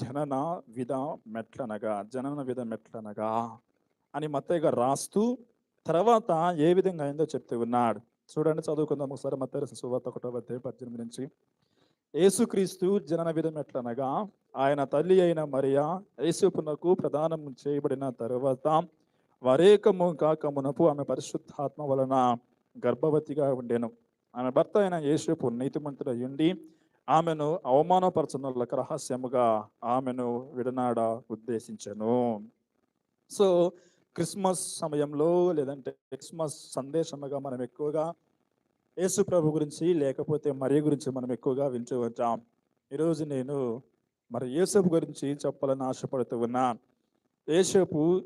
జనన విధ మెట్లనగా జనన విధ మెట్లనగా అని మత్తయ్య గారు రాస్తూ తర్వాత ఏ విధంగా అయిందో చెప్తూ ఉన్నాడు. చూడండి చదువుకుందాం ఒకసారి మత్తయ్య సువార్త ఒకటో అధ్యాయం పద్దెనిమిది నుంచి. యేసుక్రీస్తు జనన విధం ఎట్లనగా ఆయన తల్లి అయిన మరియా యేసుపునకు ప్రదానం చేయబడిన తరువాత వరేకము కాక మునపు ఆమె పరిశుద్ధాత్మ వలన గర్భవతిగా ఉండెను. ఆమె భర్త అయిన యేసుపు నీతిమంతుడు ఉండి ఆమెను అవమానపరచనులకు రహస్యముగా ఆమెను విడనాడ ఉద్దేశించను. సో క్రిస్మస్ సమయంలో లేదంటే క్రిస్మస్ సందేశముగా మనం ఎక్కువగా యేసు ప్రభు గురించి లేకపోతే మరి గురించి మనం ఎక్కువగా వింటూ ఈరోజు నేను మరి యేసపు గురించి చెప్పాలని ఆశపడుతూ ఉన్నా. యేసపు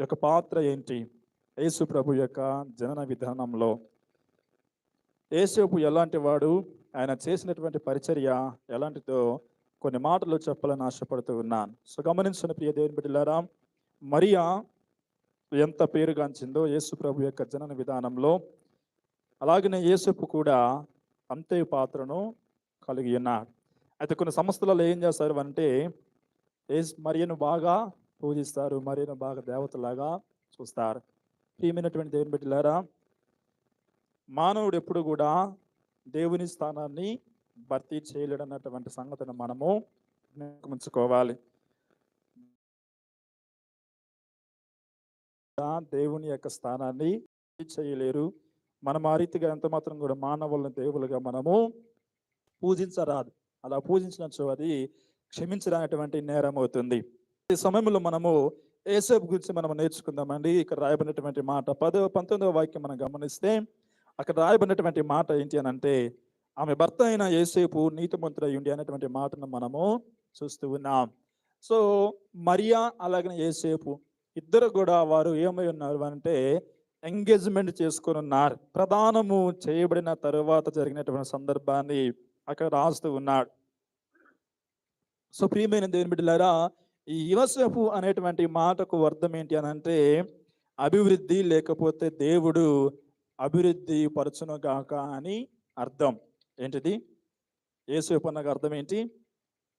యొక్క పాత్ర ఏంటి? యేసు ప్రభు యొక్క జనన విధానంలో యేసపు ఎలాంటి వాడు? ఆయన చేసినటువంటి పరిచర్య ఎలాంటిదో కొన్ని మాటలు చెప్పాలని ఆశపడుతూ ఉన్నాను. సో గమనించిన ప్రియ దేవుని బిడ్డలారా మరియా ఎంత పేరుగాంచిందో యేసు ప్రభు యొక్క జనన విధానంలో. అలాగనే యేసుపు కూడా అంతే పాత్రను కలిగి ఉన్నాడు. అయితే కొన్ని సంస్థలలో ఏం చేస్తారు అంటే ఏసు మరియను బాగా పూజిస్తారు మరియను బాగా దేవతలాగా చూస్తారు. ప్రియమైనటువంటి దేవుని బిడ్డలారా మానవుడు ఎప్పుడు కూడా దేవుని స్థానాన్ని భర్తీ చేయలేడన్నటువంటి సంగతిని మనము ఉంచుకోవాలి దేవుని యొక్క స్థానాన్ని చేయలేరు. మనం ఆ రీతిగా ఎంత మాత్రం కూడా మానవులను దేవులుగా మనము పూజించరాదు. అలా పూజించినచ్చు అది క్షమించడానికి నేరం అవుతుంది. ఈ సమయంలో మనము ఏసేపు గురించి మనం నేర్చుకుందామండి. ఇక్కడ రాయబడినటువంటి మాట పదో పంతొమ్మిదవ వాక్యం మనం గమనిస్తే అక్కడ రాయబడినటువంటి మాట ఏంటి అని అంటే ఆమె భర్త అయిన ఏసేపు నీతిమంతుడు ఉండి అనేటువంటి మాటను మనము చూస్తూ ఉన్నాం. సో మరియా అలాగనే ఏసేపు ఇద్దరు కూడా వారు ఏమై ఉన్నారు అంటే ఎంగేజ్మెంట్ చేసుకుని ఉన్నారు. ప్రధానము చేయబడిన తరువాత జరిగినటువంటి సందర్భాన్ని అక్కడ రాస్తూ ఉన్నాడు. సో ప్రియమైన దేవుని బిడ్డలారా ఈ యువసేపు అనేటువంటి మాటకు అర్థం ఏంటి అని అంటే అభివృద్ధి లేకపోతే దేవుడు అభివృద్ధి పరచును గాక అని అర్థం. ఏంటిది? యేసు అన్నగా అర్థం ఏంటి?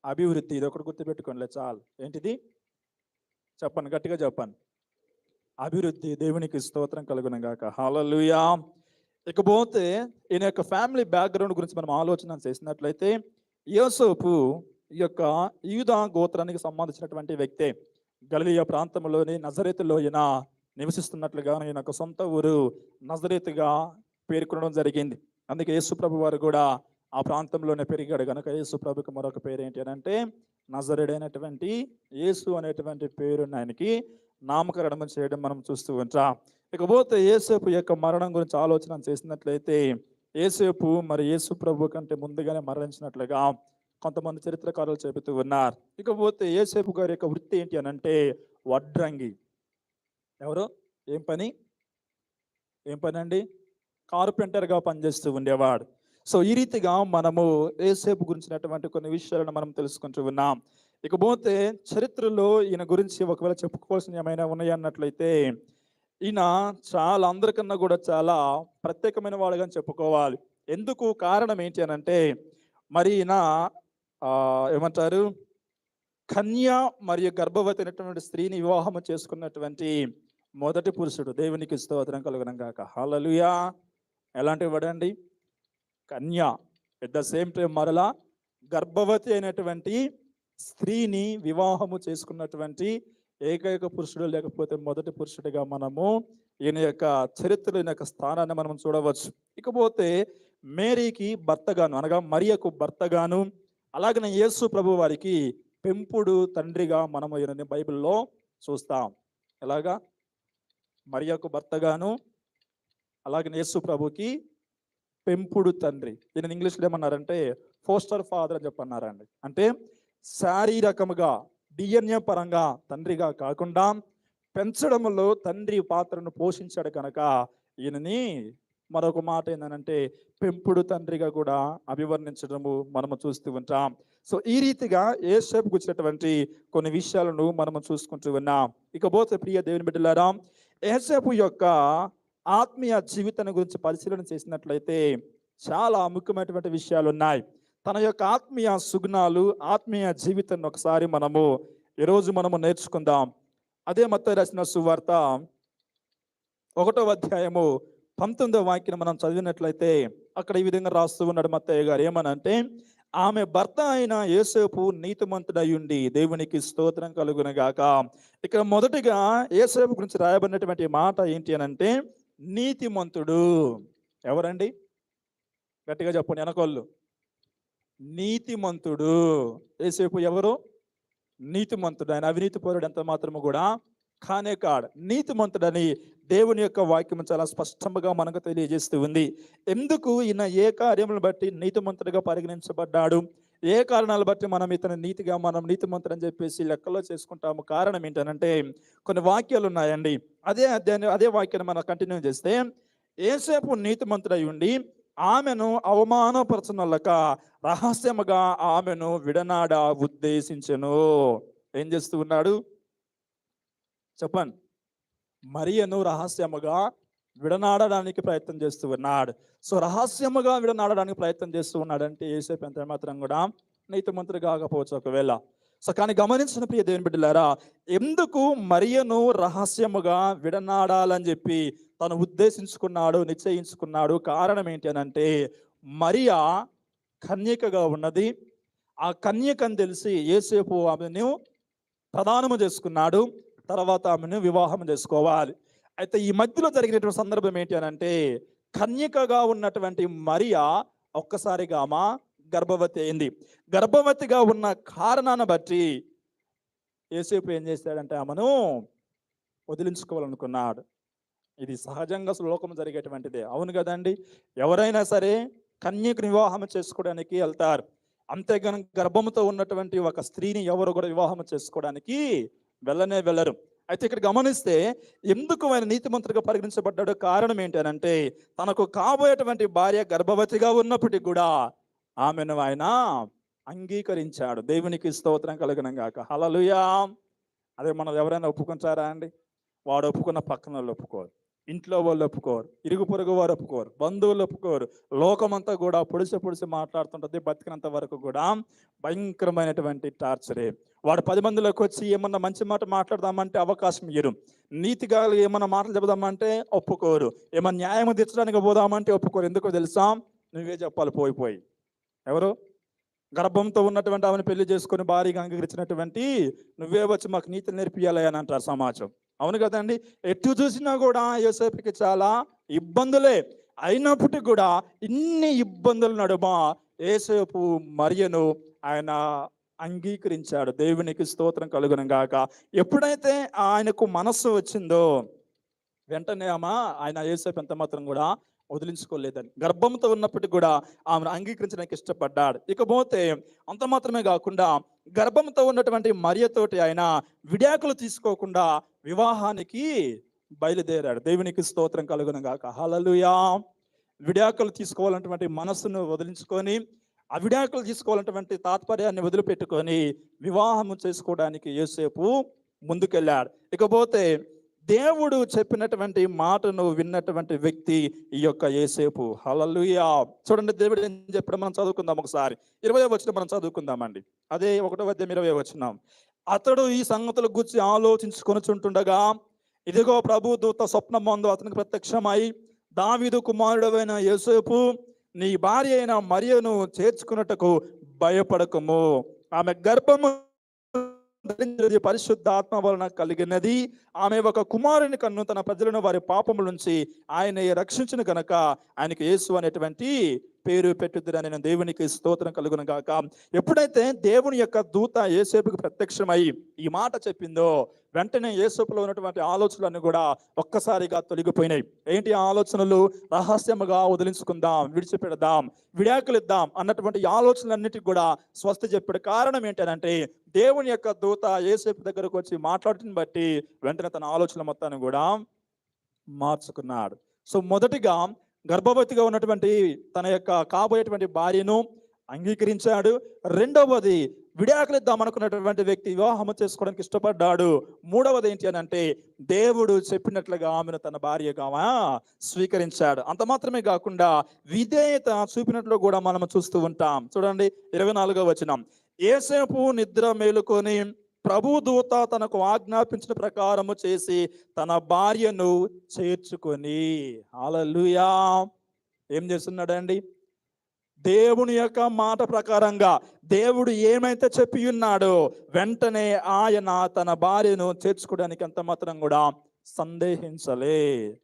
అభివృద్ధి. ఇది ఒకటి గుర్తుపెట్టుకోండి చాలు. ఏంటిది? చెప్పండి గట్టిగా చెప్పండి. అభివృద్ధి దేవునికి స్తోత్రం కలుగును గాక హాలలుయా ఇకపోతే ఈయన యొక్క ఫ్యామిలీ బ్యాక్గ్రౌండ్ గురించి మనం ఆలోచన చేసినట్లయితే యోసోపు ఈ యొక్క యూదా గోత్రానికి సంబంధించినటువంటి వ్యక్తే. గలియ ప్రాంతంలోని నజరేతులో ఈయన నివసిస్తున్నట్లుగా నేను ఒక సొంత ఊరు నజరేతుగా పేర్కొనడం జరిగింది. అందుకే యేసుప్రభు వారు కూడా ఆ ప్రాంతంలోనే పెరిగాడు. కనుక యేసుప్రభుకి మరొక పేరు ఏంటి అని అంటే నజరుడైనటువంటి యేసు అనేటువంటి పేరు ఆయనకి నామకరణం చేయడం మనం చూస్తూ ఉంటాం. ఇకపోతే యేసేపు యొక్క మరణం గురించి ఆలోచన చేసినట్లయితే ఏసేపు మరి యేసు ప్రభు కంటే ముందుగానే మరణించినట్లుగా కొంతమంది చరిత్రకారులు చెబుతూ ఉన్నారు. ఇకపోతే యేసేపు గారి యొక్క వృత్తి ఏంటి అని అంటే వడ్రంగి. ఎవరు? ఏం పని? ఏం పని అండి కార్పెంటర్గా పనిచేస్తూ ఉండేవాడు. సో ఈ రీతిగా మనము ఏసేపు గురించినటువంటి కొన్ని విషయాలను మనం తెలుసుకుంటూ ఉన్నాం. ఇకపోతే చరిత్రలో ఈయన గురించి ఒకవేళ చెప్పుకోవాల్సిన ఏమైనా ఉన్నాయన్నట్లయితే ఈయన చాలా అందరికన్నా కూడా చాలా ప్రత్యేకమైన వాడుగా చెప్పుకోవాలి. ఎందుకు? కారణం ఏంటి అని అంటే మరి ఈయన ఏమంటారు? కన్య మరియు గర్భవతి అయినటువంటి స్త్రీని వివాహం చేసుకున్నటువంటి మొదటి పురుషుడు దేవునికి స్తోత్రం కలగడం కాక హలలుయా ఎలాంటి వాడండి? కన్య. ఎట్ ద సేమ్ టైం మరలా గర్భవతి అయినటువంటి స్త్రీని వివాహము చేసుకున్నటువంటి ఏకైక పురుషుడు లేకపోతే మొదటి పురుషుడిగా మనము ఈయన యొక్క చరిత్రలో యొక్క స్థానాన్ని మనం చూడవచ్చు. ఇకపోతే మేరీకి భర్తగాను అనగా మరియకు భర్తగాను అలాగనే యేసు ప్రభు వారికి పెంపుడు తండ్రిగా మనము ఈయనని బైబిల్లో చూస్తాం. ఎలాగా? మరియకు భర్తగాను అలాగే యేసు ప్రభుకి పెంపుడు తండ్రి. దీని ఇంగ్లీష్లో ఏమన్నారంటే ఫోస్టర్ ఫాదర్ అని చెప్పన్నారండి. అంటే శారీరకముగా డిఎన్ఏ పరంగా తండ్రిగా కాకుండా పెంచడంలో తండ్రి పాత్రను పోషించాడు కనుక ఈయనని మరొక మాట ఏంటంటే పెంపుడు తండ్రిగా కూడా అభివర్ణించడము మనము చూస్తూ ఉంటాం. సో ఈ రీతిగా ఏసేపు వచ్చినటువంటి కొన్ని విషయాలను మనము చూసుకుంటూ ఉన్నాం. ఇకపోతే ప్రియ దేవుని బిడ్డలారా ఏసేపు యొక్క ఆత్మీయ జీవితాన్ని గురించి పరిశీలన చేసినట్లయితే చాలా ముఖ్యమైనటువంటి విషయాలు ఉన్నాయి. తన యొక్క ఆత్మీయ సుగుణాలు ఆత్మీయ జీవితాన్ని ఒకసారి మనము ఈరోజు మనము నేర్చుకుందాం. అదే మత రాసిన సువార్త ఒకటో అధ్యాయము పంతొమ్మిదో వాక్యం మనం చదివినట్లయితే అక్కడ ఈ విధంగా రాస్తూ ఉన్నాడు మత్తయ్య గారు. ఏమనంటే ఆమె భర్త అయిన ఏసేపు నీతిమంతుడయ్యుండి ఉండి దేవునికి స్తోత్రం కలుగునగాక. ఇక్కడ మొదటిగా ఏసేపు గురించి రాయబడినటువంటి మాట ఏంటి అని అంటే నీతిమంతుడు. ఎవరండి? గట్టిగా చెప్పండి వెనకొల్లు. నీతిమంతుడు. ఏసేపు ఎవరు? నీతిమంతుడు. ఆయన అవినీతి పరుడు ఎంత మాత్రము కూడా కానే కాడు. నీతిమంతుడని దేవుని యొక్క వాక్యం చాలా స్పష్టంగా మనకు తెలియజేస్తూ ఉంది. ఎందుకు ఈయన ఏ కార్యములను బట్టి నీతిమంతుడిగా పరిగణించబడ్డాడు? ఏ కారణాలు బట్టి మనం ఇతను నీతిగా మనం నీతిమంతుడు అని చెప్పేసి లెక్కలో చేసుకుంటాము? కారణం ఏంటనంటే కొన్ని వాక్యాలు ఉన్నాయండి. అదే అధ్యాయం అదే వాక్యాన్ని మనం కంటిన్యూ చేస్తే ఏసేపు నీతిమంతుడై ఉండి ఆమెను అవమానపరచనలక రహస్యముగా ఆమెను విడనాడ ఉద్దేశించను. ఏం చేస్తూ ఉన్నాడు? చెప్పండి. మరియను రహస్యముగా విడనాడడానికి ప్రయత్నం చేస్తూ ఉన్నాడు. సో రహస్యముగా విడనాడడానికి ప్రయత్నం చేస్తూ ఉన్నాడంటే ఏసేపు ఎంత మాత్రం కూడా నీతిమంతుడు కాకపోవచ్చు ఒకవేళ. సో కానీ గమనించిన ప్రియ దేవుని బిడ్డలారా ఎందుకు మరియను రహస్యముగా విడనాడాలని చెప్పి తను ఉద్దేశించుకున్నాడు నిశ్చయించుకున్నాడు? కారణం ఏంటి అని అంటే మరియా కన్యకగా ఉన్నది. ఆ కన్యకని తెలిసి ఏసేపు ఆమెను ప్రదానము చేసుకున్నాడు. తర్వాత ఆమెను వివాహం చేసుకోవాలి. అయితే ఈ మధ్యలో జరిగినటువంటి సందర్భం ఏంటి అని అంటే కన్యకగా ఉన్నటువంటి మరియా ఒక్కసారిగా ఆమె గర్భవతి అయింది. గర్భవతిగా ఉన్న కారణాన్ని బట్టి ఏసేపు ఏం చేశాడంటే ఆమెను వదిలించుకోవాలనుకున్నాడు. ఇది సహజంగా శ్లోకం జరిగేటువంటిదే. అవును కదండి? ఎవరైనా సరే కన్యకు వివాహం చేసుకోవడానికి వెళ్తారు. అంతేగాని గర్భంతో ఉన్నటువంటి ఒక స్త్రీని ఎవరు కూడా వివాహం చేసుకోవడానికి వెళ్ళనే వెళ్ళరు. అయితే ఇక్కడ గమనిస్తే ఎందుకు ఆయన నీతిమంతుడిగా పరిగణించబడ్డాడు కారణం ఏంటంటే తనకు కాబోయేటువంటి భార్య గర్భవతిగా ఉన్నప్పటికీ కూడా ఆమెను ఆయన అంగీకరించాడు. దేవునికి స్తోత్రం కలగనం గాక. హలలుయా అదే మనం ఎవరైనా ఒప్పుకుంటారా అండి? వాడు ఒప్పుకున్న పక్కన వాళ్ళు ఒప్పుకోరు. ఇంట్లో వాళ్ళు ఒప్పుకోరు. ఇరుగు పొరుగు వారు ఒప్పుకోరు. బంధువులు ఒప్పుకోరు. లోకమంతా కూడా పొడిసి పొడిసి మాట్లాడుతుంటుంది బతికినంత వరకు కూడా భయంకరమైనటువంటి టార్చరే. వాడు పది మందిలోకి వచ్చి ఏమన్నా మంచి మాట మాట్లాడదామంటే అవకాశం ఇయ్యరు. నీతిగా ఏమన్నా మాటలు చెబుదామంటే ఒప్పుకోరు. ఏమన్నా న్యాయం తీర్చడానికి పోదామంటే ఒప్పుకోరు. ఎందుకో తెలుసా? నువ్వే చెప్పాలి పోయిపోయి ఎవరు? గర్భంతో ఉన్నటువంటి ఆమెను పెళ్ళి చేసుకొని భారీగా అంగీకరించినటువంటి నువ్వే వచ్చి మాకు నీతి నేర్పియాలి అని అంటారు సమాజం. అవును కదండి? ఎటు చూసినా కూడా యోసేపుకి చాలా ఇబ్బందులే. అయినప్పటికీ కూడా ఇన్ని ఇబ్బందుల నడుమ ఏసేపు మరియను ఆయన అంగీకరించాడు. దేవునికి స్తోత్రం కలుగును గాక. ఎప్పుడైతే ఆయనకు మనస్సు వచ్చిందో వెంటనే ఆమె ఆయన ఏసేపు ఎంత మాత్రం కూడా వదిలించుకోలేదని. గర్భంతో ఉన్నప్పటికీ కూడా ఆమెను అంగీకరించడానికి ఇష్టపడ్డాడు. ఇకపోతే అంత మాత్రమే కాకుండా గర్భంతో ఉన్నటువంటి మరియతోటి ఆయన విడాకులు తీసుకోకుండా వివాహానికి బయలుదేరాడు. దేవునికి స్తోత్రం కలుగును గాక. హలలుయా విడాకులు తీసుకోవాలన్నటువంటి మనస్సును వదిలించుకొని అవిడాకులు తీసుకోవాలన్నటువంటి తాత్పర్యాన్ని వదిలిపెట్టుకొని వివాహం చేసుకోవడానికి యోసేపు ముందుకెళ్ళాడు. ఇకపోతే దేవుడు చెప్పినటువంటి మాటను విన్నటువంటి వ్యక్తి ఈ యొక్క ఏసేపు హలలుయా చూడండి దేవుడు ఏం చెప్పడం? మనం చదువుకుందాం ఒకసారి. ఇరవై వచ్చిన మనం చదువుకుందామండి. అదే ఒకటో అధ్యాయం ఇరవై వచ్చినాం అతడు ఈ సంగతుల గురించి ఆలోచించుకొని చుంటుండగా ఇదిగో ప్రభు దూత స్వప్నం మందు అతనికి ప్రత్యక్షమై దావీదు కుమారుడవైన యేసేపు నీ భార్య అయిన మరియను చేర్చుకున్నట్టుకు భయపడకము. ఆమె గర్భము ధరించినది పరిశుద్ధాత్మ వలన కలిగినది. ఆమె ఒక కుమారుని కన్ను తన ప్రజలను వారి పాపముల నుంచి ఆయన రక్షించిన గనక ఆయనకు యేసు అనేటువంటి పేరు పెట్టుద్దని నేను దేవునికి స్తోత్రం కలుగును గాక. ఎప్పుడైతే దేవుని యొక్క దూత ఏసేపుకి ప్రత్యక్షమై ఈ మాట చెప్పిందో వెంటనే ఏసేపులో ఉన్నటువంటి ఆలోచనలన్నీ కూడా ఒక్కసారిగా తొలగిపోయినాయి. ఏంటి ఆలోచనలు? రహస్యముగా వదిలించుకుందాం విడిచిపెడదాం విడాకులు ఇద్దాం అన్నటువంటి ఆలోచనలన్నిటికి కూడా స్వస్థ చెప్పాడు. కారణం ఏంటంటే దేవుని యొక్క దూత ఏసేపు దగ్గరకు వచ్చి మాట్లాడటం బట్టి వెంటనే తన ఆలోచన మొత్తాన్ని కూడా మార్చుకున్నాడు. సో మొదటిగా గర్భవతిగా ఉన్నటువంటి తన యొక్క కాబోయేటువంటి భార్యను అంగీకరించాడు. రెండవది విడాకులు అనుకున్నటువంటి వ్యక్తి వివాహం చేసుకోవడానికి ఇష్టపడ్డాడు. మూడవది ఏంటి అని అంటే దేవుడు చెప్పినట్లుగా ఆమెను తన భార్యగా స్వీకరించాడు. అంత మాత్రమే కాకుండా విధేయత చూపినట్లు కూడా మనం చూస్తూ ఉంటాం. చూడండి ఇరవై నాలుగో వచనం. ఏసేపు నిద్ర మేలుకొని ప్రభు దూత తనకు ఆజ్ఞాపించిన ప్రకారము చేసి తన భార్యను చేర్చుకొని. అలలుయా ఏం చేస్తున్నాడండి? దేవుని యొక్క మాట ప్రకారంగా దేవుడు ఏమైతే చెప్పి ఉన్నాడో వెంటనే ఆయన తన భార్యను చేర్చుకోవడానికి ఎంత మాత్రం కూడా సందేహించలే.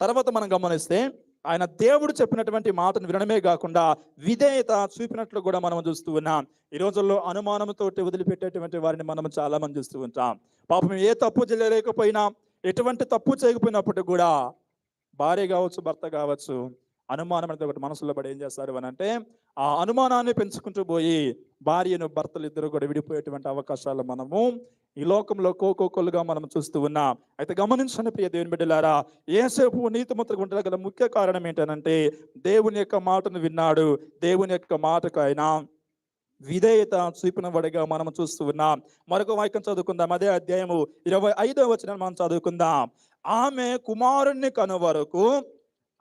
తర్వాత మనం గమనిస్తే ఆయన దేవుడు చెప్పినటువంటి మాటను వినడమే కాకుండా విధేయత చూపినట్లు కూడా మనం చూస్తూ ఉన్నాం. ఈ రోజుల్లో అనుమానంతో వదిలిపెట్టేటువంటి వారిని మనం చాలా మంది చూస్తూ ఉంటాం. పాపం ఏ తప్పు చేయలేకపోయినా ఎటువంటి తప్పు చేయకపోయినప్పుడు కూడా భార్య కావచ్చు భర్త కావచ్చు అనుమానం అనేది ఒకటి మనసులో పడి ఏం చేస్తారు అని అంటే ఆ అనుమానాన్ని పెంచుకుంటూ పోయి భార్యను భర్తలు ఇద్దరు కూడా విడిపోయేటువంటి అవకాశాలు మనము ఈ లోకంలో కోకోకొలుగా మనం చూస్తూ ఉన్నాం. అయితే గమనించండి ప్రియ దేవుని బిడ్డలారా ఏసేపు నీతిమంతులకు ఉండడం గల ముఖ్య కారణం ఏంటనంటే దేవుని యొక్క మాటను విన్నాడు. దేవుని యొక్క మాటకు ఆయన విధేయత చూపిన వాడిగా మనం చూస్తూ ఉన్నాం. మరొక వాక్యం చదువుకుందాం. అదే అధ్యాయము ఇరవై ఐదవ వచనం మనం చదువుకుందాం. ఆమె కుమారుణ్ణి కను వరకు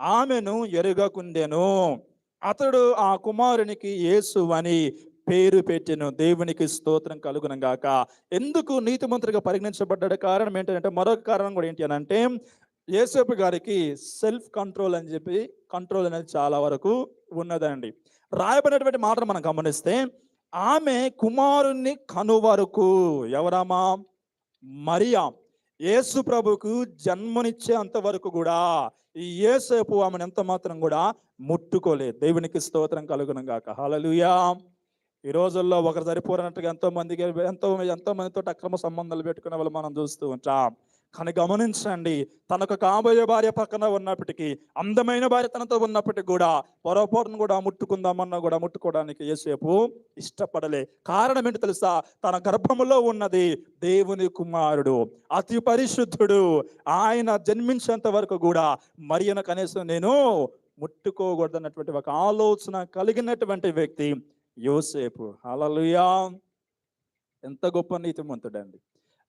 ఆమెను ఎరుగకుండెను. అతడు ఆ కుమారునికి యేసు అని పేరు పెట్టాను. దేవునికి స్తోత్రం కలుగును గాక. ఎందుకు నీతిమంతుడిగా పరిగణించబడ్డాడు? కారణం ఏంటంటే మరొక కారణం కూడా ఏంటి అని అంటే యేసపు గారికి సెల్ఫ్ కంట్రోల్ అని చెప్పి కంట్రోల్ అనేది చాలా వరకు ఉన్నదండి. రాయబడినటువంటి మాటను మనం గమనిస్తే ఆమె కుమారుణ్ణి కనువరకు. ఎవరమ్మా మరియా. యేసు ప్రభుకు జన్మనిచ్చే అంతవరకు కూడా ఈ ఏసేపు ఆమెను ఎంత మాత్రం కూడా ముట్టుకోలేదు. దేవునికి స్తోత్రం కలుగును గాక. హలలుయా ఈ రోజుల్లో ఒకరు సరిపోరనట్టుగా ఎంతో మందికి ఎంతో ఎంతో మందితో అక్రమ సంబంధాలు పెట్టుకునే వాళ్ళు మనం చూస్తూ ఉంటాం. కానీ గమనించండి. తనకు కాబోయే భార్య పక్కన ఉన్నప్పటికీ అందమైన భార్య తనతో ఉన్నప్పటికీ కూడా పొరపాటును కూడా ముట్టుకుందామన్నా కూడా ముట్టుకోవడానికి ఏసేపు ఇష్టపడలే. కారణం ఏంటి తెలుసా? తన గర్భములో ఉన్నది దేవుని కుమారుడు అతి పరిశుద్ధుడు. ఆయన జన్మించేంత వరకు కూడా మరియను కనీసం నేను ముట్టుకోకూడదన్నటువంటి ఒక ఆలోచన కలిగినటువంటి వ్యక్తి యోసేపు. అలలుయా ఎంత గొప్ప నీతిమంతుడండి.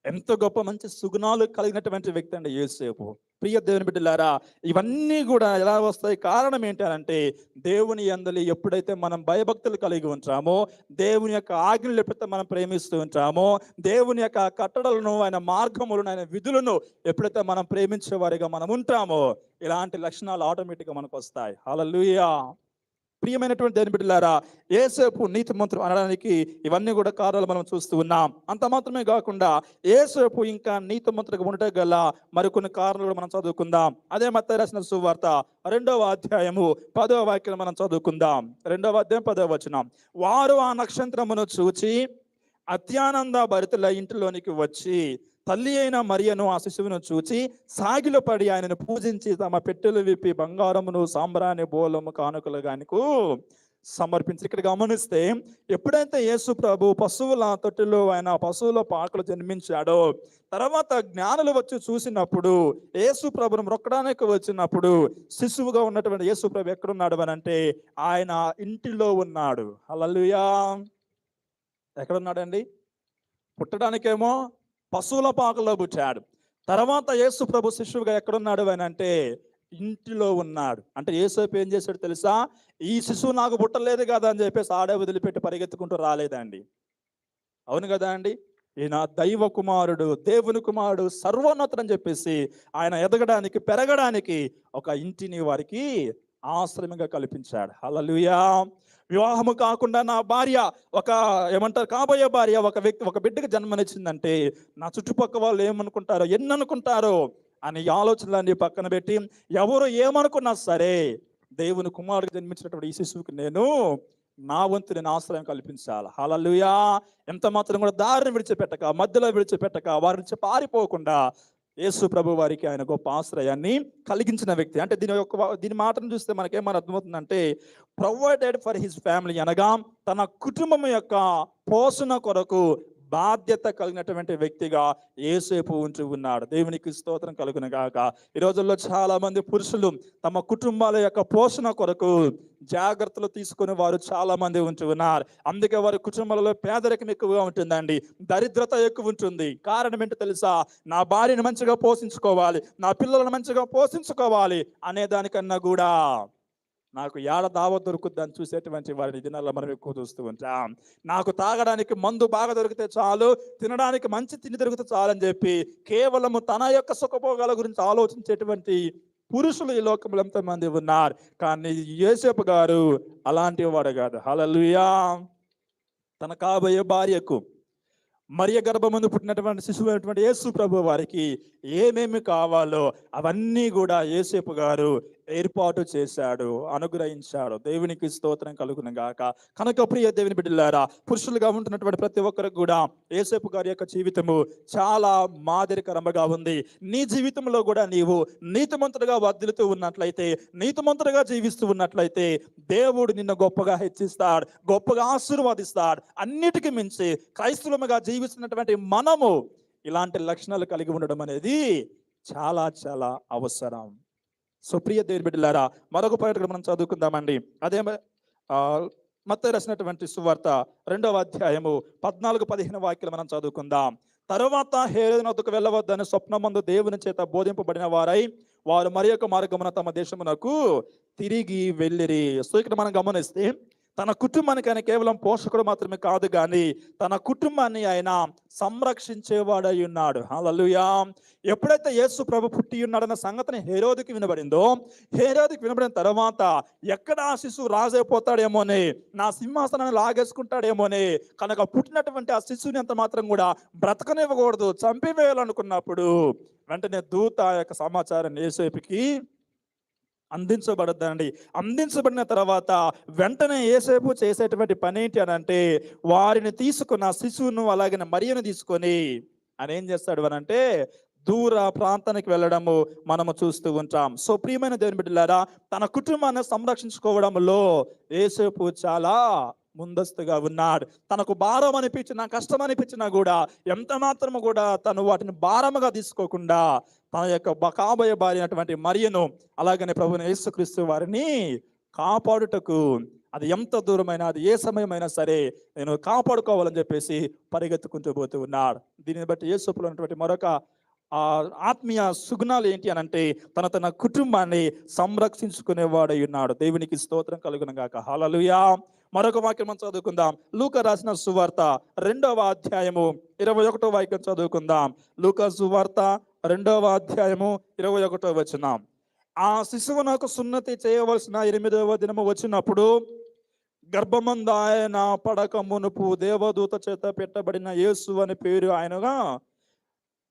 ఎంత గొప్ప మంచి సుగుణాలు కలిగినటువంటి వ్యక్తి అండి యేసేపు. ప్రియ దేవుని బిడ్డలారా ఇవన్నీ కూడా ఎలా వస్తాయి? కారణం ఏంటంటే దేవుని అందలి ఎప్పుడైతే మనం భయభక్తులు కలిగి ఉంటామో దేవుని యొక్క ఆజ్ఞలు ఎప్పుడైతే మనం ప్రేమిస్తూ ఉంటామో దేవుని యొక్క కట్టడలను ఆయన మార్గములను ఆయన విధులను ఎప్పుడైతే మనం ప్రేమించే వారిగా మనం ఉంటామో ఇలాంటి లక్షణాలు ఆటోమేటిక్గా మనకు వస్తాయి. హల్లెలూయా! ప్రియమైనటువంటి దేని బిడ్డలారా ఏసేపు నీతి అనడానికి ఇవన్నీ కూడా కారణాలు మనం చూస్తూ ఉన్నాం. అంత మాత్రమే కాకుండా ఏసేపు ఇంకా నీతి మంత్రులకు ఉండటం గల మరికొన్ని కారణాలు కూడా మనం చదువుకుందాం. అదే మత రాసిన సువార్త రెండవ అధ్యాయము పదవ వాక్యం మనం చదువుకుందాం. రెండవ అధ్యాయం పదవ వచనం. వారు ఆ నక్షత్రమును చూచి అత్యానంద భరితుల ఇంటిలోనికి వచ్చి తల్లి అయిన మరియను ఆ శిశువును చూచి సాగిలో పడి ఆయనను పూజించి తమ పెట్టెలు విప్పి బంగారమును సాంబ్రాణి బోలము కానుకలు గానికు సమర్పించి ఇక్కడ గమనిస్తే ఎప్పుడైతే యేసు ప్రభు పశువుల తొట్టిలో ఆయన పశువుల పాకలు జన్మించాడో తర్వాత జ్ఞానులు వచ్చి చూసినప్పుడు యేసు ప్రభును మొక్కడానికి వచ్చినప్పుడు శిశువుగా ఉన్నటువంటి యేసు ప్రభు ఎక్కడున్నాడు అని అంటే ఆయన ఇంటిలో ఉన్నాడు. అలలుయా ఎక్కడున్నాడండి? పుట్టడానికేమో పశువుల పాకలో పుట్టాడు. తర్వాత యేసు ప్రభు శిశువుగా ఎక్కడున్నాడు అని అంటే ఇంటిలో ఉన్నాడు. అంటే ఏసేపు ఏం చేశాడు తెలుసా? ఈ శిశువు నాకు పుట్టలేదు కదా అని చెప్పేసి ఆడే వదిలిపెట్టి పరిగెత్తుకుంటూ రాలేదండి. అవును కదా అండి? ఈయన దైవ కుమారుడు దేవుని కుమారుడు సర్వోన్నతుడు అని చెప్పేసి ఆయన ఎదగడానికి పెరగడానికి ఒక ఇంటిని వారికి ఆశ్రమంగా కల్పించాడు. హల్లెలూయా! వివాహము కాకుండా నా భార్య ఒక ఏమంటారు కాబోయే భార్య ఒక వ్యక్తి ఒక బిడ్డకు జన్మనిచ్చిందంటే నా చుట్టుపక్కల వాళ్ళు ఏమనుకుంటారో ఎన్ని అనుకుంటారో అనే ఆలోచనలన్నీ పక్కన పెట్టి ఎవరు ఏమనుకున్నా సరే దేవుని కుమారుడు జన్మించినటువంటి ఈ శిశువుకి నేను నా వంతు నేను ఆశ్రయం కల్పించాలి. హలలుయా ఎంత మాత్రం కూడా దారిని విడిచిపెట్టక మధ్యలో విడిచిపెట్టక వారి నుంచి పారిపోకుండా యేసు ప్రభు వారికి ఆయన గొప్ప ఆశ్రయాన్ని కలిగించిన వ్యక్తి. అంటే దీని యొక్క దీని మాటను చూస్తే మనకేమని అర్థమవుతుందంటే ప్రొవైడెడ్ ఫర్ హిస్ ఫ్యామిలీ అనగా తన కుటుంబం యొక్క పోషణ కొరకు బాధ్యత కలిగినటువంటి వ్యక్తిగా ఏసేపు ఉంటూ ఉన్నాడు. దేవునికి స్తోత్రం కలుగును గాక. ఈ రోజుల్లో చాలా మంది పురుషులు తమ కుటుంబాల యొక్క పోషణ కొరకు జాగ్రత్తలు తీసుకునే వారు చాలా మంది ఉంటూ ఉన్నారు. అందుకే వారి కుటుంబాలలో పేదరికం ఎక్కువగా ఉంటుందండి. దరిద్రత ఎక్కువ ఉంటుంది. కారణం ఏంటో తెలుసా? నా భార్యను మంచిగా పోషించుకోవాలి. నా పిల్లలను మంచిగా పోషించుకోవాలి అనే దానికన్నా కూడా నాకు ఏడ దావ దొరుకుద్దని చూసేటువంటి వారిని దినాల్లో మనం ఎక్కువ చూస్తూ ఉంటాం. నాకు తాగడానికి మందు బాగా దొరికితే చాలు తినడానికి మంచి తిండి దొరికితే చాలు అని చెప్పి కేవలము తన యొక్క సుఖభోగాల గురించి ఆలోచించేటువంటి పురుషులు ఈ లోకంలో ఎంతమంది ఉన్నారు. కానీ యేసేపు గారు అలాంటి వాడు కాదు. హలలుయా తన కాబోయే భార్యకు మరియ గర్భమందు పుట్టినటువంటి శిశువు అయినటువంటి యేసు ప్రభు వారికి ఏమేమి కావాలో అవన్నీ కూడా యేసేపు గారు ఏర్పాటు చేశాడు అనుగ్రహించాడు. దేవునికి స్తోత్రం కలుగును గాక. కనుక ప్రియ దేవుని బిడ్డలారా పురుషులుగా ఉంటున్నటువంటి ప్రతి ఒక్కరికి కూడా ఏసేపు గారి యొక్క జీవితము చాలా మాదిరికరంగా ఉంది. నీ జీవితంలో కూడా నీవు నీతిమంతుడుగా వర్ధిల్లుతూ ఉన్నట్లయితే నీతిమంతుడుగా జీవిస్తూ ఉన్నట్లయితే దేవుడు నిన్ను గొప్పగా హెచ్చిస్తాడు గొప్పగా ఆశీర్వాదిస్తాడు. అన్నిటికీ మించి క్రైస్తవులుగా జీవిస్తున్నటువంటి మనము ఇలాంటి లక్షణాలు కలిగి ఉండడం అనేది చాలా చాలా అవసరం. సో ప్రియ దేవుని బిడ్డలారా మరొక పాయింట్ మనం చదువుకుందామండి. అదే మత రాసినటువంటి సువార్త రెండవ అధ్యాయము పద్నాలుగు పదిహేను వాక్యలు మనం చదువుకుందాం. తరువాత హేరోదు వెళ్ళవద్దని స్వప్నమందు దేవుని చేత బోధింపబడిన వారై వారు మరి యొక్క మార్గమున తమ దేశమునకు తిరిగి వెళ్ళిరి. సో ఇక్కడ మనం గమనిస్తే తన కుటుంబానికి ఆయన కేవలం పోషకుడు మాత్రమే కాదు కానీ తన కుటుంబాన్ని ఆయన సంరక్షించేవాడై ఉన్నాడు. అలలుయా ఎప్పుడైతే యేసు ప్రభు పుట్టి ఉన్నాడన్న సంగతిని హేరోదికి వినబడిందో హేరోదికి వినబడిన తర్వాత ఎక్కడ ఆ శిశువు రాజైపోతాడేమోని నా సింహాసనాన్ని లాగేసుకుంటాడేమోనే కనుక పుట్టినటువంటి ఆ శిశువుని అంత మాత్రం కూడా బ్రతకనివ్వకూడదు చంపివేయాలనుకున్నప్పుడు వెంటనే దూత ఆ యొక్క సమాచారాన్ని ఏసేపుకి అందించబడద్దండి. అందించబడిన తర్వాత వెంటనే ఏసేపు చేసేటువంటి పని ఏంటి అని అంటే వారిని తీసుకున్న శిశువును అలాగే మరియను తీసుకొని అని ఏం చేస్తాడు అని అంటే దూర ప్రాంతానికి వెళ్ళడము మనము చూస్తూ ఉంటాం. సో ప్రియమైన దేవుని బిడ్డలారా తన కుటుంబాన్ని సంరక్షించుకోవడంలో ఏసేపు చాలా ముందస్తుగా ఉన్నాడు. తనకు భారం అనిపించినా కష్టం అనిపించినా కూడా ఎంత మాత్రము కూడా తను వాటిని భారముగా తీసుకోకుండా తన యొక్క కాబోయే భార్య అయినటువంటి మరియను అలాగనే ప్రభుని యేసుక్రీస్తు వారిని కాపాడుటకు అది ఎంత దూరమైనా అది ఏ సమయమైనా సరే నేను కాపాడుకోవాలని చెప్పేసి పరిగెత్తుకుంటూ పోతూ ఉన్నాడు. దీనిని బట్టి యేసుపులో ఉన్నటువంటి మరొక ఆ ఆత్మీయ సుగుణాలు ఏంటి అని అంటే తన తన కుటుంబాన్ని సంరక్షించుకునేవాడై ఉన్నాడు. దేవునికి స్తోత్రం కలుగునగాక హాలలుయా మరొక వాక్యం మనం చదువుకుందాం. లూక రాసిన సువార్త రెండవ అధ్యాయము ఇరవై ఒకటో వాక్యం చదువుకుందాం. లూక సువార్త రెండవ అధ్యాయము ఇరవై ఒకటో వచనం. ఆ శిశువు నాకు సున్నతి చేయవలసిన ఎనిమిదవ దినము వచ్చినప్పుడు గర్భమందాయన పడక మునుపు దేవదూత చేత పెట్టబడిన యేసు అని పేరు ఆయనగా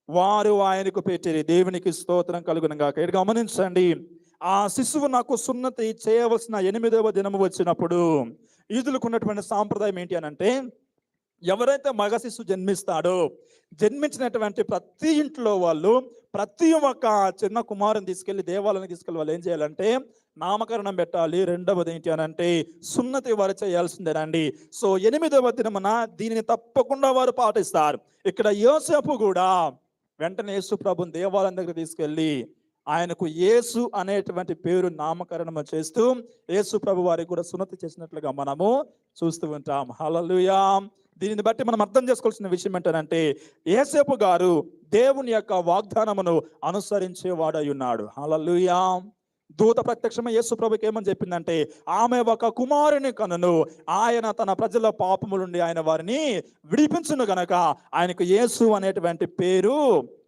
వారు ఆయనకు పెట్టిరి. దేవునికి స్తోత్రం కలుగును గాక. గమనించండి. ఆ శిశువు నాకు సున్నతి చేయవలసిన ఎనిమిదవ దినము వచ్చినప్పుడు ఈదులకు ఉన్నటువంటి సాంప్రదాయం ఏంటి అని అంటే ఎవరైతే మగ శిశువు జన్మిస్తాడో జన్మించినటువంటి ప్రతి ఇంట్లో వాళ్ళు ప్రతి ఒక్క చిన్న కుమారుని తీసుకెళ్ళి దేవాలయానికి తీసుకెళ్ళి వాళ్ళు ఏం చేయాలంటే నామకరణం పెట్టాలి. రెండవది ఏంటి అని అంటే సున్నతి వారు చేయాల్సిందేనండి. సో ఎనిమిదవ దినమున దీనిని తప్పకుండా వారు పాటిస్తారు. ఇక్కడ యోసేపు కూడా వెంటనే యేసు ప్రభుని దేవాలయం దగ్గర తీసుకెళ్ళి ఆయనకు యేసు అనేటువంటి పేరు నామకరణం చేస్తూ యేసు ప్రభు వారికి కూడా సున్నతి చేసినట్లుగా మనము చూస్తూ ఉంటాం. హలలుయా దీనిని బట్టి మనం అర్థం చేసుకోవాల్సిన విషయం ఏంటంటే ఏసేపు గారు దేవుని యొక్క వాగ్దానమును అనుసరించేవాడై ఉన్నాడు. హలలుయా దూత ప్రత్యక్షమై యేసు ప్రభుకి ఏమని చెప్పిందంటే ఆమె ఒక కుమారుని కనును ఆయన తన ప్రజల పాపము నుండి ఆయన వారిని విడిపించును గనక ఆయనకు యేసు అనేటువంటి పేరు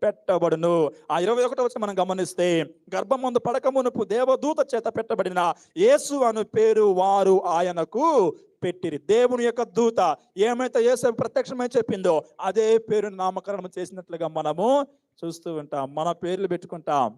పెట్టబడును. ఆ ఇరవై ఒకటో వచ్చి మనం గమనిస్తే గర్భం ముందు పడకమునుపు దేవదూత చేత పెట్టబడిన యేసు అను పేరు వారు ఆయనకు పెట్టిరి. దేవుని యొక్క దూత ఏమైతే యేసు ప్రత్యక్షమై చెప్పిందో అదే పేరు నామకరణం చేసినట్లుగా మనము చూస్తూ ఉంటాం మన పేర్లు పెట్టుకుంటాం.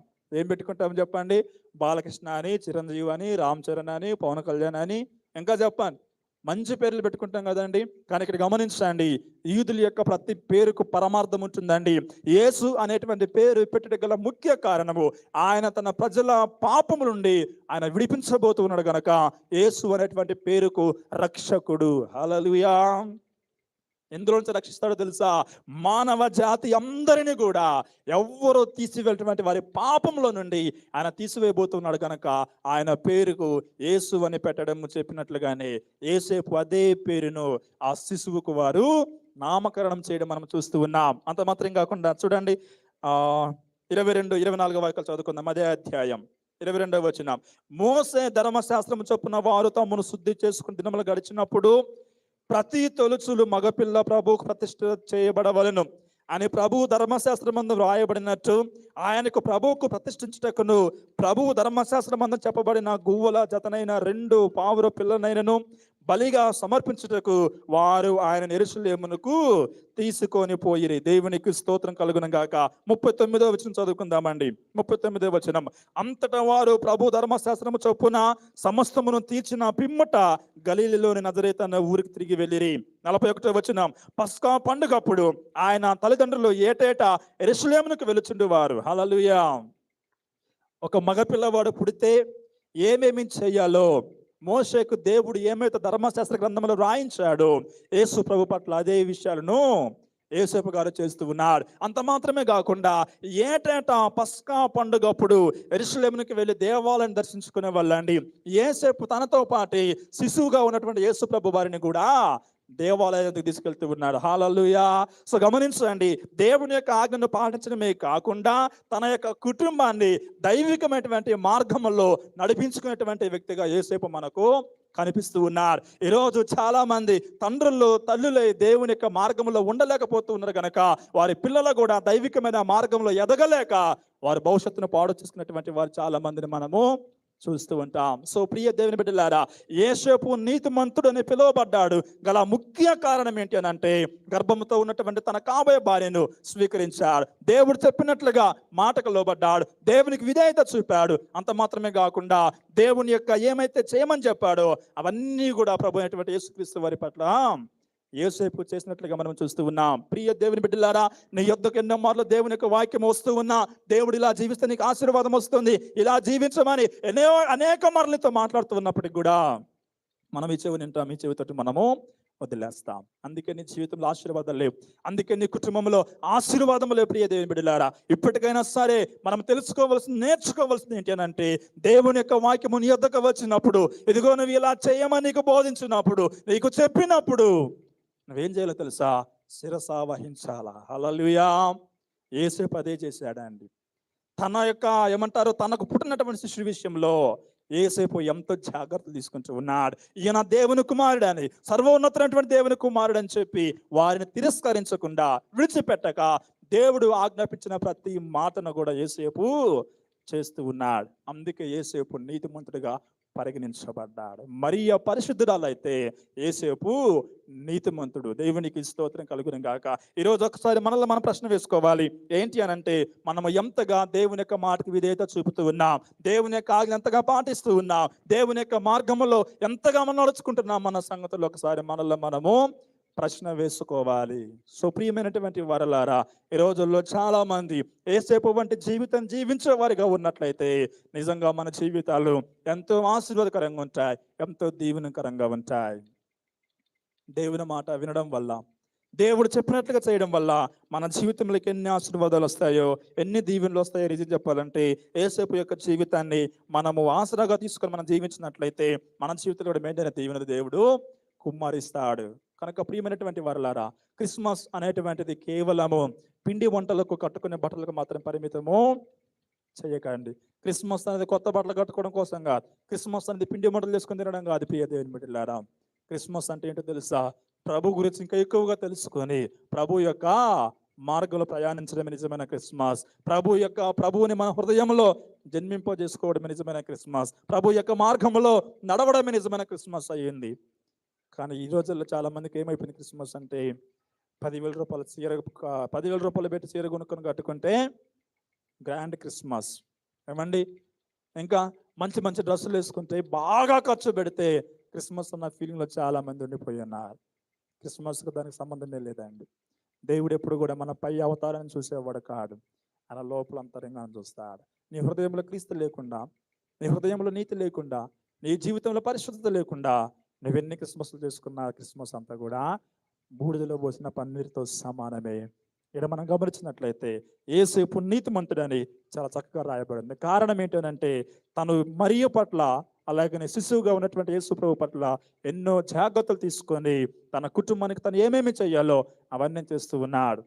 ఏం పెట్టుకుంటాం చెప్పండి? బాలకృష్ణ అని చిరంజీవి అని రామ్ చరణ్ అని పవన్ కళ్యాణ్ అని ఇంకా చెప్పాను మంచి పేర్లు పెట్టుకుంటాం కదండి. కానీ ఇక్కడ గమనించండి యూదుల యొక్క ప్రతి పేరుకు పరమార్థం ఉంటుందండి. యేసు అనేటువంటి పేరు పెట్టడం గల ముఖ్య కారణము ఆయన తన ప్రజల పాపము నుండి ఆయన విడిపించబోతున్నాడు గనక యేసు అనేటువంటి పేరుకు రక్షకుడు. హలలుయా ఎందులో నుంచి రక్షిస్తాడో తెలుసా? మానవ జాతి అందరినీ కూడా ఎవ్వరూ తీసివెళ్ళటువంటి వారి పాపంలో నుండి ఆయన తీసివేయబోతున్నాడు కనుక ఆయన పేరుకు యేసు అని పెట్టడం చెప్పినట్లుగానే ఏసేపు అదే పేరును ఆ శిశువుకు వారు నామకరణం చేయడం మనం చూస్తూ ఉన్నాం. అంత మాత్రం కాకుండా చూడండి ఆ ఇరవై రెండు ఇరవై నాలుగు వాక్యాలు చదువుకుందాం. అదే అధ్యాయం. ఇరవై రెండవ వచ్చిన మోసే ధర్మశాస్త్రం చొప్పున వారు తమను శుద్ధి చేసుకుని దినములు గడిచినప్పుడు ప్రతి తొలుచులు మగపిల్ల ప్రభువుకు ప్రతిష్ఠ చేయబడవలను అని ప్రభువు ధర్మశాస్త్రమందు వ్రాయబడినట్టు ఆయనకు ప్రభువుకు ప్రతిష్ఠించుటకును ప్రభువు ధర్మశాస్త్రమందు చెప్పబడిన గువ్వల జతనైన రెండు పావుర పిల్లనైనను బలిగా సమర్పించుటకు వారు ఆయన ఎరుసలేమునకు తీసుకొని పోయిరి. దేవునికి స్తోత్రం కలుగును గాక. ముప్పై తొమ్మిదో వచనం చదువుకుందామండి. ముప్పై తొమ్మిదో వచనం. అంతటా వారు ప్రభు ధర్మశాస్త్రము చొప్పున సమస్తమును తీర్చిన పిమ్మట గలీలిలోని నజరేత అన్న ఊరికి తిరిగి వెళ్ళిరి. నలభై ఒకటో వచనం. పస్కా పండుగప్పుడు ఆయన తల్లిదండ్రులు ఏటేటా ఎరుసలేమునకు వెలుచుండు వారు హల్లెలూయా. ఒక మగపిల్లవాడు పుడితే ఏమేమి చేయాలో మోషేకు దేవుడు ఏమైతే ధర్మశాస్త్ర గ్రంథంలో రాయించాడు యేసు ప్రభు పట్ల అదే విషయాలను ఏసేపు గారు చేస్తూ ఉన్నాడు అంత మాత్రమే కాకుండా ఏటేటా పస్కా పండుగప్పుడు ఎరుసలేమునికి వెళ్ళి దేవాలయం దర్శించుకునే వాళ్ళండి. ఏసేపు తనతో పాటి శిశువుగా ఉన్నటువంటి యేసు ప్రభు వారిని కూడా దేవాలయానికి తీసుకెళ్తూ ఉన్నాడు. హాలలుయా సో గమనించండి దేవుని యొక్క ఆజ్ఞను పాటించడమే కాకుండా తన యొక్క కుటుంబాన్ని దైవికమైనటువంటి మార్గంలో నడిపించుకునేటువంటి వ్యక్తిగా ఏసేపు మనకు కనిపిస్తూ ఉన్నారు. ఈరోజు చాలా మంది తండ్రులు తల్లులై దేవుని యొక్క మార్గంలో ఉండలేకపోతూ ఉన్నారు కనుక వారి పిల్లలు కూడా దైవికమైన మార్గంలో ఎదగలేక వారి భవిష్యత్తును పాడు చేసుకున్నటువంటి వారు చాలా మందిని మనము చూస్తూ ఉంటాం. సో ప్రియ దేవుని బిడ్డలారా ఏసేపు నీతిమంతుడు అని పిలువబడ్డాడు. గల ముఖ్య కారణం ఏంటి అని అంటే గర్భంతో ఉన్నటువంటి తన కాబోయే భార్యను స్వీకరించాడు. దేవుడు చెప్పినట్లుగా మాటకు లోబడ్డాడు. దేవునికి విధేయత చూపాడు. అంత మాత్రమే కాకుండా దేవుని యొక్క ఏమైతే చేయమని చెప్పాడో అవన్నీ కూడా ప్రభు అయినటువంటి యేసుక్రీస్తు వారి పట్ల ఏసేపు చేసినట్లుగా మనం చూస్తూ ఉన్నాం. ప్రియ దేవుని బిడ్డలారా నీ యొద్దకు ఎన్నో మార్లు దేవుని యొక్క వాక్యం వస్తూ ఉన్నా దేవుడు ఇలా జీవిస్తే నీకు ఆశీర్వాదం వస్తుంది. ఇలా జీవించమని ఎన్నో అనేక మార్లతో మాట్లాడుతూ ఉన్నప్పటికి కూడా మనం ఈ చెవి వింటాం ఈ చెవితోటి మనము వదిలేస్తాం. అందుకే నీ జీవితంలో ఆశీర్వాదాలు లేవు. అందుకే నీ కుటుంబంలో ఆశీర్వాదం లేవు ప్రియ దేవుని బిడ్డలారా. ఇప్పటికైనా సరే మనం తెలుసుకోవాల్సింది నేర్చుకోవాల్సింది ఏంటి అని అంటే దేవుని యొక్క వాక్యము నీ యొద్దకు వచ్చినప్పుడు ఇదిగో నువ్వు ఇలా చేయమని నీకు బోధించినప్పుడు నీకు చెప్పినప్పుడు నువ్వేం చేయాలో తెలుసా? శిరస వహించాలా? హల్లెలూయా! ఏసేపు అదే చేశాడండి. తన యొక్క ఏమంటారు? తనకు పుట్టినటువంటి శిష్యు విషయంలో ఏసేపు ఎంతో జాగ్రత్తలు తీసుకుంటూ ఉన్నాడు. ఈయన దేవుని కుమారుడు అని సర్వోన్నతమైనటువంటి దేవుని కుమారుడు అని చెప్పి వారిని తిరస్కరించకుండా విడిచిపెట్టక దేవుడు ఆజ్ఞాపించిన ప్రతి మాటను కూడా ఏసేపు చేస్తూ ఉన్నాడు. అందుకే ఏసేపు నీతిమంతుడిగా పరిగణించబడ్డాడు. మరియ పరిశుద్ధురాలైతే ఏసేపు నీతిమంతుడు. దేవునికి స్తోత్రం కలుగును గాక. ఈరోజు ఒకసారి మనల్ని మనం ప్రశ్న వేసుకోవాలి. ఏంటి అని అంటే మనము ఎంతగా దేవుని యొక్క మాటకి విధేయత చూపుతూ ఉన్నాం. దేవుని యొక్క ఆజ్ఞ ఎంతగా పాటిస్తూ ఉన్నాం. దేవుని యొక్క మార్గంలో ఎంతగా మనం నడుచుకుంటున్నాం మన సంగతులు ఒకసారి మనల్ని మనము ప్రశ్న వేసుకోవాలి. సుప్రియమైనటువంటి వరలారా ఈ రోజుల్లో చాలా మంది ఏసేపు వంటి జీవితం జీవించే వారిగా ఉన్నట్లయితే నిజంగా మన జీవితాలు ఎంతో ఆశీర్వాదకరంగా ఉంటాయి ఎంతో దీవెనకరంగా ఉంటాయి. దేవుని మాట వినడం వల్ల దేవుడు చెప్పినట్లుగా చేయడం వల్ల మన జీవితంలోకి ఎన్ని ఆశీర్వాదాలు వస్తాయో ఎన్ని దీవెనలు వస్తాయో రీజన్ చెప్పాలంటే ఏసేపు యొక్క జీవితాన్ని మనము ఆసరాగా తీసుకొని మనం జీవించినట్లయితే మన జీవితంలో కూడా మెండైన దీవెన దేవుడు కుమ్మరిస్తాడు. కనుక ప్రియమైనటువంటి వారులారా క్రిస్మస్ అనేటువంటిది కేవలము పిండి వంటలకు కట్టుకునే బట్టలకు మాత్రం పరిమితము చేయకండి. క్రిస్మస్ అనేది కొత్త బట్టలు కట్టుకోవడం కోసం కాదు. క్రిస్మస్ అనేది పిండి వంటలు చేసుకుని తినడం కాదు ప్రియ దేవుని బిడ్డలారా. క్రిస్మస్ అంటే ఏంటో తెలుసా? ప్రభు గురించి ఇంకా ఎక్కువగా తెలుసుకొని ప్రభు యొక్క మార్గంలో ప్రయాణించడమే నిజమైన క్రిస్మస్. ప్రభు యొక్క ప్రభువుని మన హృదయంలో జన్మింప చేసుకోవడమే నిజమైన క్రిస్మస్. ప్రభు యొక్క మార్గంలో నడవడమే నిజమైన క్రిస్మస్ అయ్యింది. కానీ ఈ రోజుల్లో చాలా మందికి ఏమైపోయింది క్రిస్మస్ అంటే పదివేల రూపాయల చీర పదివేల రూపాయలు పెట్టి చీర కొనుక్కొని కట్టుకుంటే గ్రాండ్ క్రిస్మస్. ఏమండి? ఇంకా మంచి మంచి డ్రెస్సులు వేసుకుంటే బాగా ఖర్చు పెడితే క్రిస్మస్ అన్న ఫీలింగ్లో చాలా మంది ఉండిపోయి ఉన్నారు. క్రిస్మస్కి దానికి సంబంధమే లేదండి. దేవుడు ఎప్పుడు కూడా మన పై అవతారాన్ని చూసేవాడు కాదు అలా లోపల అంతరంగా చూస్తాడు. నీ హృదయంలో క్రీస్తు లేకుండా నీ హృదయంలో నీతి లేకుండా నీ జీవితంలో పరిశుద్ధత లేకుండా నువ్వెన్ని క్రిస్మస్లు చేసుకున్నా క్రిస్మస్ అంతా కూడా బూడిదలో పోసిన పన్నీరుతో సమానమే. ఇక్కడ మనం గమనించినట్లయితే ఏసేపు నీతిమంతుడని చాలా చక్కగా రాయబడింది. కారణం ఏంటంటే తను మరియు పట్ల అలాగనే శిశువుగా ఉన్నటువంటి యేసు ప్రభు పట్ల ఎన్నో జాగ్రత్తలు తీసుకొని తన కుటుంబానికి తను ఏమేమి చేయాలో అవన్నీ చేస్తూ ఉన్నాడు.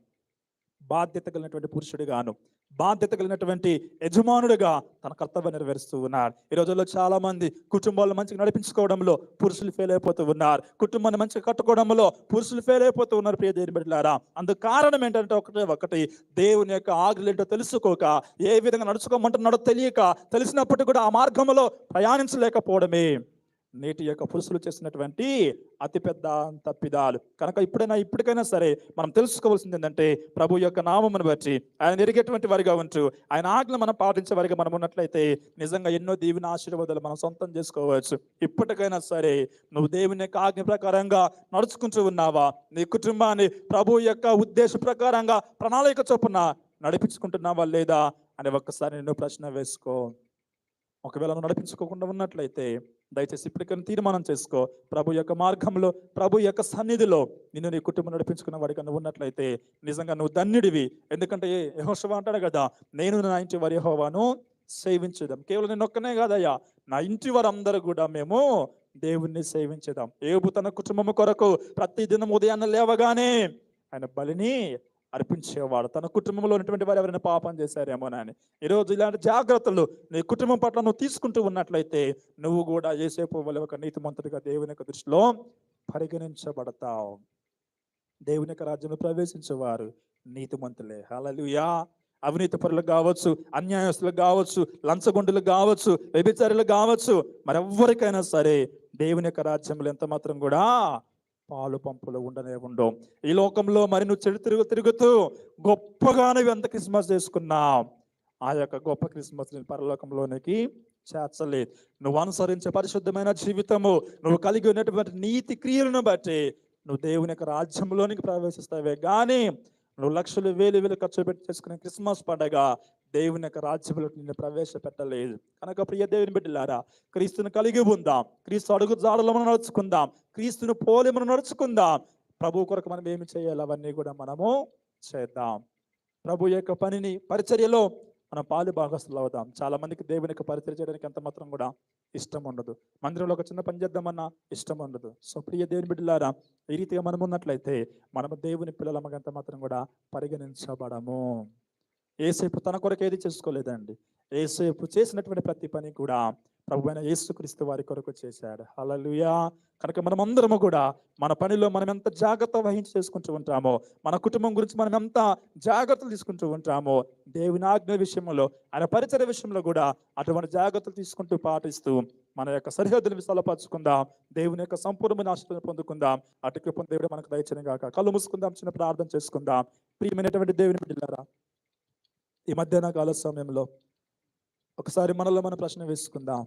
బాధ్యత కలిగినటువంటి పురుషుడిగాను. బాధ్యత కలిగినటువంటి యజమానుడిగా తన కర్తవ్యం నెరవేరుస్తూ ఉన్నారు. ఈ రోజుల్లో చాలా మంది కుటుంబాలు మంచిగా నడిపించుకోవడంలో పురుషులు ఫెయిల్ అయిపోతూ ఉన్నారు. కుటుంబాన్ని మంచిగా కట్టుకోవడంలో పురుషులు ఫెయిల్ అయిపోతూ ఉన్నారు ప్రియ దేని బిడ్డలారా. అందుకు కారణం ఏంటంటే ఒకటే ఒకటి. దేవుని యొక్క ఆజ్ఞలు ఏంటో తెలుసుకోక ఏ విధంగా నడుచుకోమంటున్నాడో తెలియక తెలిసినప్పటికీ కూడా ఆ మార్గంలో ప్రయాణించలేకపోవడమే. నేటి యొక్క పురుషులు చేసినటువంటి అతిపెద్ద తప్పిదాలు. కనుక ఇప్పుడైనా ఇప్పటికైనా సరే మనం తెలుసుకోవాల్సింది ఏంటంటే ప్రభు యొక్క నామమును బట్టి ఆయన ఎరిగేటువంటి వారిగా ఉంటూ ఆయన ఆజ్ఞ మనం పాటించే వారిగా మనం ఉన్నట్లయితే నిజంగా ఎన్నో దేవుని ఆశీర్వాదాలు మనం సొంతం చేసుకోవచ్చు. ఇప్పటికైనా సరే నువ్వు దేవుని యొక్క ఆజ్ఞ ప్రకారంగా నడుచుకుంటూ ఉన్నావా? నీ కుటుంబాన్ని ప్రభు యొక్క ఉద్దేశ ప్రకారంగా ప్రణాళిక చొప్పున నడిపించుకుంటున్నావా లేదా? అని ఒక్కసారి నేను ప్రశ్న వేసుకో. ఒకవేళ నువ్వు నడిపించుకోకుండా ఉన్నట్లయితే దయచేసి ఇప్పటికైనా తీర్మానం చేసుకో. ప్రభు యొక్క మార్గంలో ప్రభు యొక్క సన్నిధిలో నిన్ను నీ కుటుంబం నడిపించుకున్న వాడిగా నువ్వు ఉన్నట్లయితే నిజంగా నువ్వు ధన్యుడివి. ఎందుకంటే యహోశవ అంటాడు కదా నేను నా ఇంటి వారి యెహోవాను సేవించుదాం. కేవలం నేను ఒక్కనే కాదయ్యా నా ఇంటి వారందరూ కూడా మేము దేవుణ్ణి సేవించుదాం. ఏబు తన కుటుంబం కొరకు ప్రతి దినం ఉదయాన్నే లేవగానే ఆయన బలిని అర్పించేవాడు. తన కుటుంబంలో ఉన్నటువంటి వారు ఎవరైనా పాపం చేశారేమోనని ఈరోజు ఇలాంటి జాగ్రత్తలు నీ కుటుంబం పట్ల నువ్వు తీసుకుంటూ ఉన్నట్లయితే నువ్వు కూడా ఏసేపు వల్ల ఒక నీతిమంతుడిగా దేవుని యొక్క దృష్టిలో పరిగణించబడతావు. దేవుని యొక్క రాజ్యంలో ప్రవేశించేవారు నీతిమంతులే. హలలుయా అవినీతి పరులు కావచ్చు అన్యాయస్తులు కావచ్చు లంచగొండులు కావచ్చు వ్యభిచారులు కావచ్చు మరెవ్వరికైనా సరే దేవుని యొక్క రాజ్యంలో ఎంత మాత్రం కూడా పాలు పంపులు ఉండనే ఉండవు ఈ లోకంలో మరి నువ్వు చెడు తిరుగు తిరుగుతూ గొప్పగా నువ్వు ఎంత క్రిస్మస్ చేసుకున్నావు. ఆ యొక్క గొప్ప క్రిస్మస్ నేను పరలోకంలోనికి చేర్చలేదు. నువ్వు అనుసరించే పరిశుద్ధమైన జీవితము నువ్వు కలిగి ఉన్నటువంటి నీతి క్రియలను బట్టి నువ్వు దేవుని యొక్క రాజ్యంలోనికి ప్రవేశిస్తావే. కానీ నువ్వు లక్షలు వేలు వేలు ఖర్చు పెట్టి చేసుకునే క్రిస్మస్ పండగ దేవుని యొక్క రాజ్యంలో నిన్ను ప్రవేశపెట్టలేదు. కనుక ప్రియ దేవుని బిడ్డలారా క్రీస్తుని కలిగి ఉందాం. క్రీస్తు అడుగు జాడలు మనం నడుచుకుందాం. క్రీస్తుని పోలి మనం నడుచుకుందాం. ప్రభు కొరకు మనం ఏమి చేయాలి అవన్నీ కూడా మనము చేద్దాం. ప్రభు యొక్క పనిని పరిచర్యలో మనం పాలు భాగస్తులు అవుదాం. చాలా మందికి దేవుని యొక్క పరిచయం చేయడానికి ఎంత మాత్రం కూడా ఇష్టం ఉండదు. మందిరంలో ఒక చిన్న పని చేద్దామన్నా ఇష్టం ఉండదు. సో ప్రియ దేవుని బిడ్డలారా ఈ రీతిగా మనం ఉన్నట్లయితే మనము దేవుని పిల్లలమ్మకి ఎంత మాత్రం కూడా పరిగణించబడము. ఏసేపు తన కొరకు ఏది చేసుకోలేదండి. ఏసేపు చేసినటువంటి ప్రతి పని కూడా ప్రభు అయిన యేసుక్రీస్తు వారి కొరకు చేశాడు. అలలుయా కనుక మనం అందరము కూడా మన పనిలో మనం ఎంత జాగ్రత్త వహించి చేసుకుంటూ ఉంటామో మన కుటుంబం గురించి మనం ఎంత జాగ్రత్తలు తీసుకుంటూ ఉంటామో దేవుని ఆజ్ఞ విషయంలో ఆయన పరిచయ విషయంలో కూడా అటువంటి జాగ్రత్తలు తీసుకుంటూ పాటిస్తూ మన యొక్క సరిహద్దులు విశాలపరచుకుందాం. దేవుని యొక్క సంపూర్ణమైన ఆశీర్వాదం పొందుకుందాం. అటు దేవుడు మనకు దయచని కాక కళ్ళు మూసుకుందాం చిన్న ప్రార్థన చేసుకుందాం. ప్రియమైనటువంటి దేవుని బిడ్డలారా ఈ మధ్యాహ్న కాల సమయంలో ఒకసారి మనలో మన ప్రశ్న వేసుకుందాం.